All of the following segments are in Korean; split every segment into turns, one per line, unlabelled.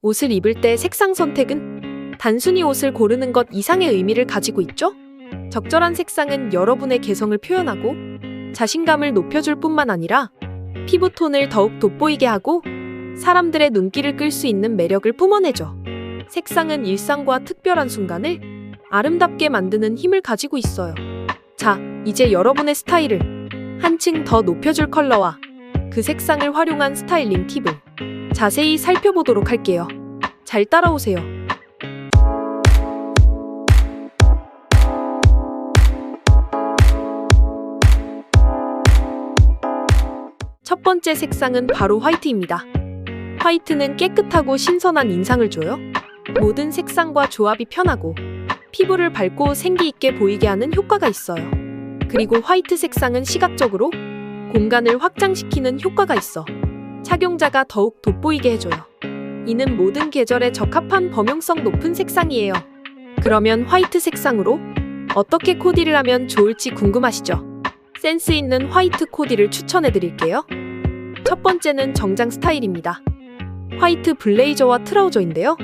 옷을 입을 때 색상 선택은 단순히 옷을 고르는 것 이상의 의미를 가지고 있죠? 적절한 색상은 여러분의 개성을 표현하고 자신감을 높여줄 뿐만 아니라 피부톤을 더욱 돋보이게 하고 사람들의 눈길을 끌 수 있는 매력을 뿜어내죠. 색상은 일상과 특별한 순간을 아름답게 만드는 힘을 가지고 있어요. 자, 이제 여러분의 스타일을 한층 더 높여줄 컬러와 그 색상을 활용한 스타일링 팁을 자세히 살펴보도록 할게요. 잘 따라오세요. 첫 번째 색상은 바로 화이트입니다. 화이트는 깨끗하고 신선한 인상을 줘요. 모든 색상과 조합이 편하고 피부를 밝고 생기 있게 보이게 하는 효과가 있어요. 그리고 화이트 색상은 시각적으로 공간을 확장시키는 효과가 있어 착용자가 더욱 돋보이게 해줘요. 이는 모든 계절에 적합한 범용성 높은 색상이에요. 그러면 화이트 색상으로 어떻게 코디를 하면 좋을지 궁금하시죠? 센스 있는 화이트 코디를 추천해 드릴게요. 첫 번째는 정장 스타일입니다. 화이트 블레이저와 트라우저인데요.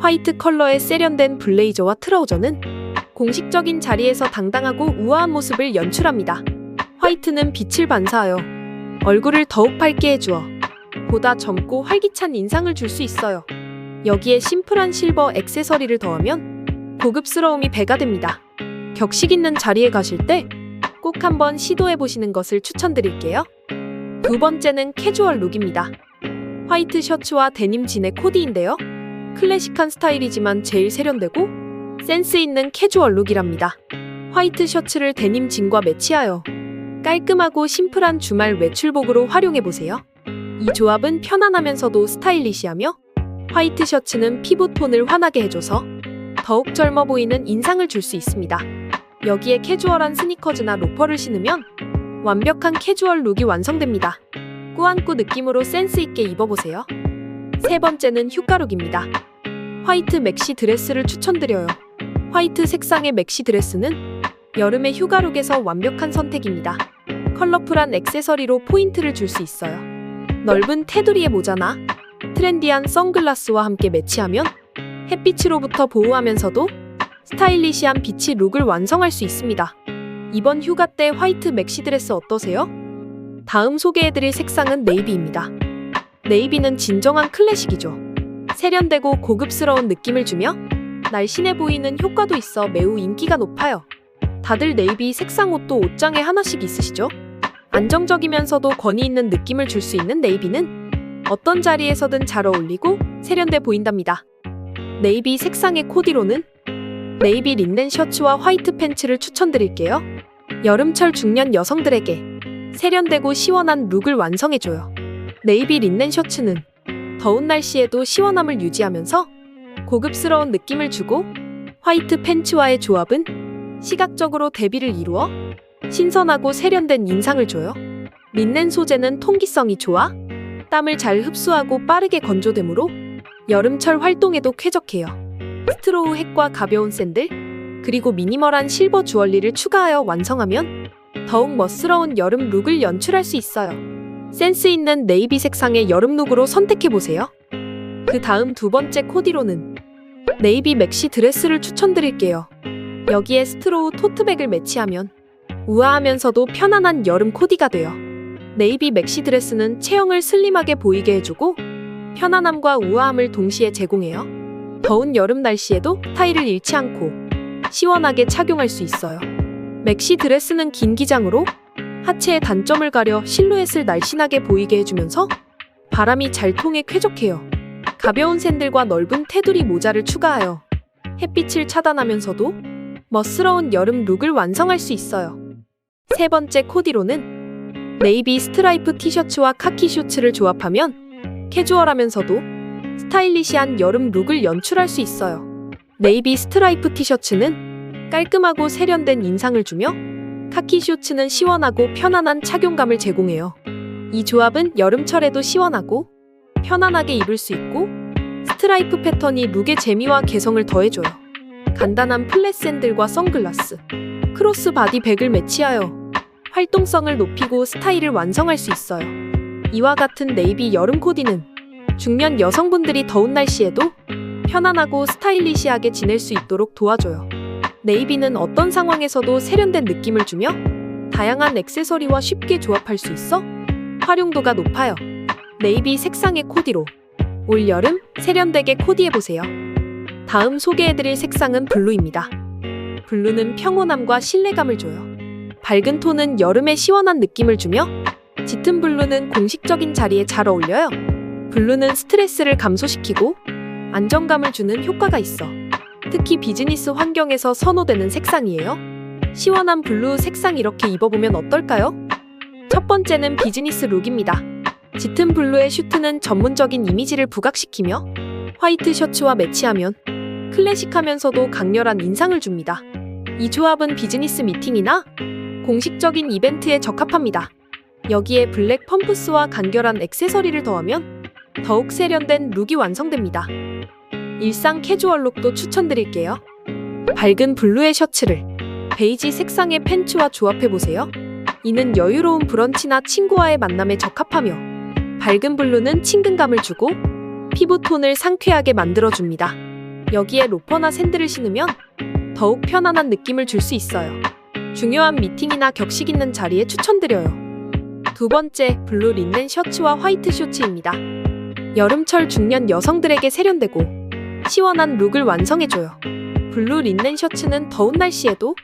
화이트 컬러의 세련된 블레이저와 트라우저는 공식적인 자리에서 당당하고 우아한 모습을 연출합니다. 화이트는 빛을 반사하여 얼굴을 더욱 밝게 해주어 보다 젊고 활기찬 인상을 줄 수 있어요. 여기에 심플한 실버 액세서리를 더하면 고급스러움이 배가 됩니다. 격식 있는 자리에 가실 때 꼭 한번 시도해 보시는 것을 추천드릴게요. 두 번째는 캐주얼 룩입니다. 화이트 셔츠와 데님 진의 코디인데요. 클래식한 스타일이지만 제일 세련되고 센스 있는 캐주얼 룩이랍니다. 화이트 셔츠를 데님 진과 매치하여 깔끔하고 심플한 주말 외출복으로 활용해 보세요. 이 조합은 편안하면서도 스타일리시하며 화이트 셔츠는 피부 톤을 환하게 해줘서 더욱 젊어 보이는 인상을 줄 수 있습니다. 여기에 캐주얼한 스니커즈나 로퍼를 신으면 완벽한 캐주얼 룩이 완성됩니다. 꾸안꾸 느낌으로 센스 있게 입어보세요. 세 번째는 휴가룩입니다. 화이트 맥시 드레스를 추천드려요. 화이트 색상의 맥시 드레스는 여름의 휴가룩에서 완벽한 선택입니다. 컬러풀한 액세서리로 포인트를 줄 수 있어요. 넓은 테두리의 모자나 트렌디한 선글라스와 함께 매치하면 햇빛으로부터 보호하면서도 스타일리시한 비치 룩을 완성할 수 있습니다. 이번 휴가 때 화이트 맥시 드레스 어떠세요? 다음 소개해드릴 색상은 네이비입니다. 네이비는 진정한 클래식이죠. 세련되고 고급스러운 느낌을 주며 날씬해 보이는 효과도 있어 매우 인기가 높아요. 다들 네이비 색상 옷도 옷장에 하나씩 있으시죠? 안정적이면서도 권위 있는 느낌을 줄 수 있는 네이비는 어떤 자리에서든 잘 어울리고 세련돼 보인답니다. 네이비 색상의 코디로는 네이비 린넨 셔츠와 화이트 팬츠를 추천드릴게요. 여름철 중년 여성들에게 세련되고 시원한 룩을 완성해줘요. 네이비 린넨 셔츠는 더운 날씨에도 시원함을 유지하면서 고급스러운 느낌을 주고 화이트 팬츠와의 조합은 시각적으로 대비를 이루어 신선하고 세련된 인상을 줘요. 린넨 소재는 통기성이 좋아 땀을 잘 흡수하고 빠르게 건조되므로 여름철 활동에도 쾌적해요. 스트로우 핵과 가벼운 샌들, 그리고 미니멀한 실버 주얼리를 추가하여 완성하면 더욱 멋스러운 여름 룩을 연출할 수 있어요. 센스 있는 네이비 색상의 여름 룩으로 선택해보세요. 그 다음 두 번째 코디로는 네이비 맥시 드레스를 추천드릴게요. 여기에 스트로우 토트백을 매치하면 우아하면서도 편안한 여름 코디가 돼요. 네이비 맥시 드레스는 체형을 슬림하게 보이게 해주고 편안함과 우아함을 동시에 제공해요. 더운 여름 날씨에도 스타일을 잃지 않고 시원하게 착용할 수 있어요. 맥시 드레스는 긴 기장으로 하체의 단점을 가려 실루엣을 날씬하게 보이게 해주면서 바람이 잘 통해 쾌적해요. 가벼운 샌들과 넓은 테두리 모자를 추가하여 햇빛을 차단하면서도 멋스러운 여름 룩을 완성할 수 있어요. 세 번째 코디로는 네이비 스트라이프 티셔츠와 카키 슈츠를 조합하면 캐주얼하면서도 스타일리시한 여름 룩을 연출할 수 있어요. 네이비 스트라이프 티셔츠는 깔끔하고 세련된 인상을 주며 카키 슈츠는 시원하고 편안한 착용감을 제공해요. 이 조합은 여름철에도 시원하고 편안하게 입을 수 있고 스트라이프 패턴이 룩의 재미와 개성을 더해줘요. 간단한 플랫 샌들과 선글라스, 크로스 바디 백을 매치하여 활동성을 높이고 스타일을 완성할 수 있어요. 이와 같은 네이비 여름 코디는 중년 여성분들이 더운 날씨에도 편안하고 스타일리시하게 지낼 수 있도록 도와줘요. 네이비는 어떤 상황에서도 세련된 느낌을 주며 다양한 액세서리와 쉽게 조합할 수 있어 활용도가 높아요. 네이비 색상의 코디로 올 여름 세련되게 코디해보세요. 다음 소개해드릴 색상은 블루입니다. 블루는 평온함과 신뢰감을 줘요. 밝은 톤은 여름의 시원한 느낌을 주며 짙은 블루는 공식적인 자리에 잘 어울려요. 블루는 스트레스를 감소시키고 안정감을 주는 효과가 있어. 특히 비즈니스 환경에서 선호되는 색상이에요. 시원한 블루 색상 이렇게 입어보면 어떨까요? 첫 번째는 비즈니스 룩입니다. 짙은 블루의 슈트는 전문적인 이미지를 부각시키며 화이트 셔츠와 매치하면 클래식하면서도 강렬한 인상을 줍니다. 이 조합은 비즈니스 미팅이나 공식적인 이벤트에 적합합니다. 여기에 블랙 펌프스와 간결한 액세서리를 더하면 더욱 세련된 룩이 완성됩니다. 일상 캐주얼 룩도 추천드릴게요. 밝은 블루의 셔츠를 베이지 색상의 팬츠와 조합해보세요. 이는 여유로운 브런치나 친구와의 만남에 적합하며 밝은 블루는 친근감을 주고 피부톤을 상쾌하게 만들어줍니다. 여기에 로퍼나 샌들을 신으면 더욱 편안한 느낌을 줄 수 있어요. 중요한 미팅이나 격식 있는 자리에 추천드려요. 두 번째, 블루 린넨 셔츠와 화이트 쇼츠입니다. 여름철 중년 여성들에게 세련되고 시원한 룩을 완성해줘요. 블루 린넨 셔츠는 더운 날씨에도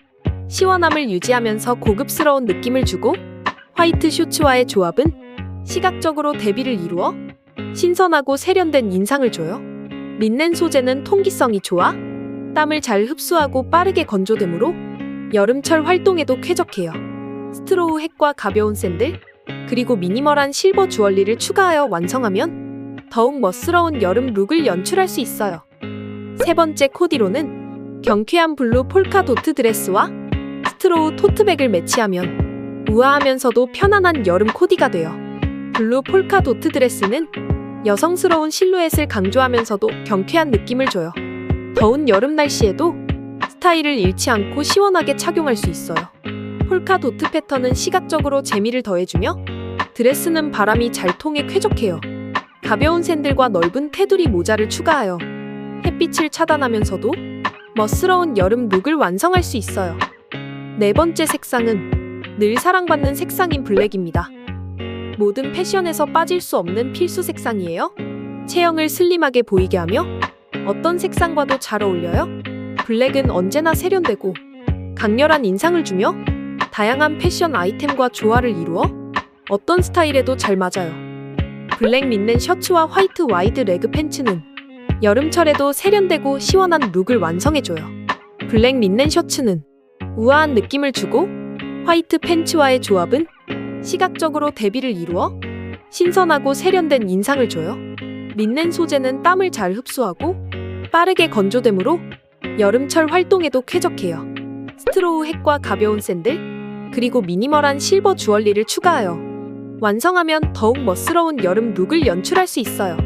시원함을 유지하면서 고급스러운 느낌을 주고 화이트 쇼츠와의 조합은 시각적으로 대비를 이루어 신선하고 세련된 인상을 줘요. 린넨 소재는 통기성이 좋아 땀을 잘 흡수하고 빠르게 건조되므로 여름철 활동에도 쾌적해요. 스트로우 핵과 가벼운 샌들, 그리고 미니멀한 실버 주얼리를 추가하여 완성하면 더욱 멋스러운 여름 룩을 연출할 수 있어요. 세 번째 코디로는 경쾌한 블루 폴카 도트 드레스와 스트로우 토트백을 매치하면 우아하면서도 편안한 여름 코디가 돼요. 블루 폴카 도트 드레스는 여성스러운 실루엣을 강조하면서도 경쾌한 느낌을 줘요. 더운 여름 날씨에도 스타일을 잃지 않고 시원하게 착용할 수 있어요. 폴카 도트 패턴은 시각적으로 재미를 더해주며 드레스는 바람이 잘 통해 쾌적해요. 가벼운 샌들과 넓은 테두리 모자를 추가하여 햇빛을 차단하면서도 멋스러운 여름 룩을 완성할 수 있어요. 네 번째 색상은 늘 사랑받는 색상인 블랙입니다. 모든 패션에서 빠질 수 없는 필수 색상이에요. 체형을 슬림하게 보이게 하며 어떤 색상과도 잘 어울려요. 블랙은 언제나 세련되고 강렬한 인상을 주며 다양한 패션 아이템과 조화를 이루어 어떤 스타일에도 잘 맞아요. 블랙 린넨 셔츠와 화이트 와이드 레그 팬츠는 여름철에도 세련되고 시원한 룩을 완성해줘요. 블랙 린넨 셔츠는 우아한 느낌을 주고 화이트 팬츠와의 조합은 시각적으로 대비를 이루어 신선하고 세련된 인상을 줘요. 린넨 소재는 땀을 잘 흡수하고 빠르게 건조되므로 여름철 활동에도 쾌적해요. 스트로우 핵과 가벼운 샌들, 그리고 미니멀한 실버 주얼리를 추가하여 완성하면 더욱 멋스러운 여름 룩을 연출할 수 있어요.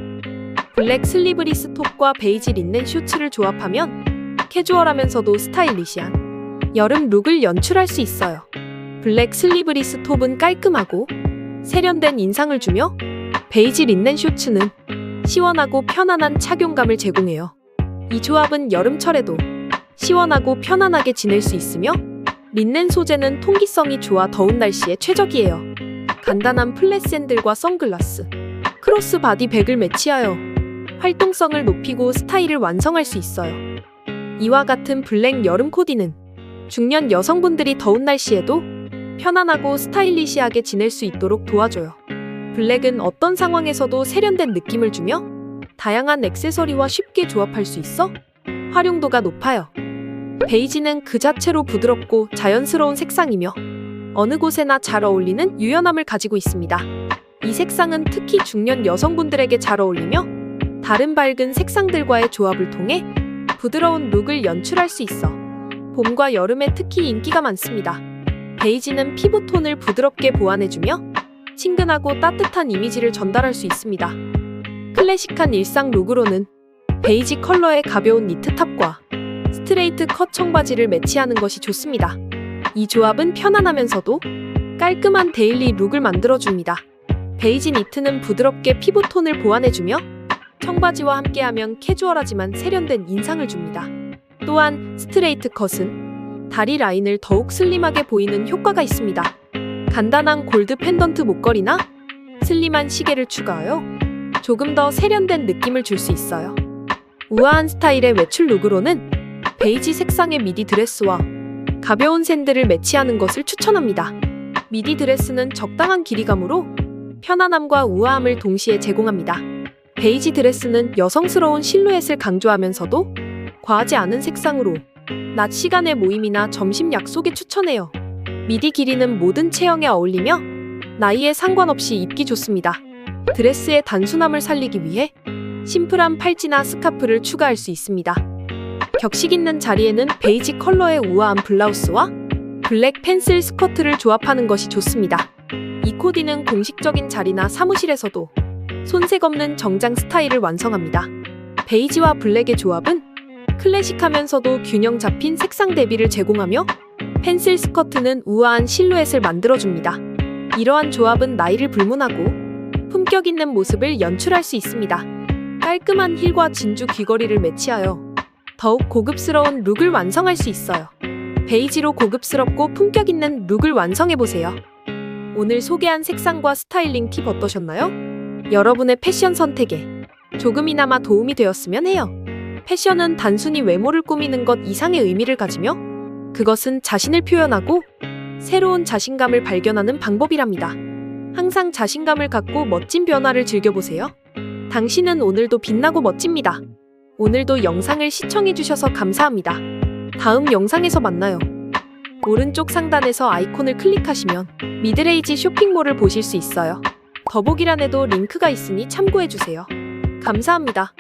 블랙 슬리브리스 톱과 베이지 린넨 슈츠를 조합하면 캐주얼하면서도 스타일리시한 여름 룩을 연출할 수 있어요. 블랙 슬리브리스 톱은 깔끔하고 세련된 인상을 주며 베이지 린넨 슈츠는 시원하고 편안한 착용감을 제공해요. 이 조합은 여름철에도 시원하고 편안하게 지낼 수 있으며 린넨 소재는 통기성이 좋아 더운 날씨에 최적이에요. 간단한 플랫 샌들과 선글라스, 크로스 바디 백을 매치하여 활동성을 높이고 스타일을 완성할 수 있어요. 이와 같은 블랙 여름 코디는 중년 여성분들이 더운 날씨에도 편안하고 스타일리시하게 지낼 수 있도록 도와줘요. 블랙은 어떤 상황에서도 세련된 느낌을 주며 다양한 액세서리와 쉽게 조합할 수 있어 활용도가 높아요. 베이지는 그 자체로 부드럽고 자연스러운 색상이며 어느 곳에나 잘 어울리는 유연함을 가지고 있습니다. 이 색상은 특히 중년 여성분들에게 잘 어울리며 다른 밝은 색상들과의 조합을 통해 부드러운 룩을 연출할 수 있어 봄과 여름에 특히 인기가 많습니다. 베이지는 피부톤을 부드럽게 보완해주며 친근하고 따뜻한 이미지를 전달할 수 있습니다. 클래식한 일상 룩으로는 베이지 컬러의 가벼운 니트탑과 스트레이트 컷 청바지를 매치하는 것이 좋습니다. 이 조합은 편안하면서도 깔끔한 데일리 룩을 만들어줍니다. 베이지 니트는 부드럽게 피부톤을 보완해주며 청바지와 함께하면 캐주얼하지만 세련된 인상을 줍니다. 또한 스트레이트 컷은 다리 라인을 더욱 슬림하게 보이는 효과가 있습니다. 간단한 골드 펜던트 목걸이나 슬림한 시계를 추가하여 조금 더 세련된 느낌을 줄 수 있어요. 우아한 스타일의 외출 룩으로는 베이지 색상의 미디 드레스와 가벼운 샌들을 매치하는 것을 추천합니다. 미디 드레스는 적당한 길이감으로 편안함과 우아함을 동시에 제공합니다. 베이지 드레스는 여성스러운 실루엣을 강조하면서도 과하지 않은 색상으로 낮 시간의 모임이나 점심 약속에 추천해요. 미디 길이는 모든 체형에 어울리며 나이에 상관없이 입기 좋습니다. 드레스의 단순함을 살리기 위해 심플한 팔찌나 스카프를 추가할 수 있습니다. 격식 있는 자리에는 베이지 컬러의 우아한 블라우스와 블랙 펜슬 스커트를 조합하는 것이 좋습니다. 이 코디는 공식적인 자리나 사무실에서도 손색 없는 정장 스타일을 완성합니다. 베이지와 블랙의 조합은 클래식하면서도 균형 잡힌 색상 대비를 제공하며 펜슬 스커트는 우아한 실루엣을 만들어줍니다. 이러한 조합은 나이를 불문하고 품격 있는 모습을 연출할 수 있습니다. 깔끔한 힐과 진주 귀걸이를 매치하여 더욱 고급스러운 룩을 완성할 수 있어요. 베이지로 고급스럽고 품격 있는 룩을 완성해보세요. 오늘 소개한 색상과 스타일링 팁 어떠셨나요? 여러분의 패션 선택에 조금이나마 도움이 되었으면 해요. 패션은 단순히 외모를 꾸미는 것 이상의 의미를 가지며 그것은 자신을 표현하고 새로운 자신감을 발견하는 방법이랍니다. 항상 자신감을 갖고 멋진 변화를 즐겨보세요. 당신은 오늘도 빛나고 멋집니다. 오늘도 영상을 시청해주셔서 감사합니다. 다음 영상에서 만나요. 오른쪽 상단에서 아이콘을 클릭하시면 미드레이지 쇼핑몰을 보실 수 있어요. 더보기란에도 링크가 있으니 참고해주세요. 감사합니다.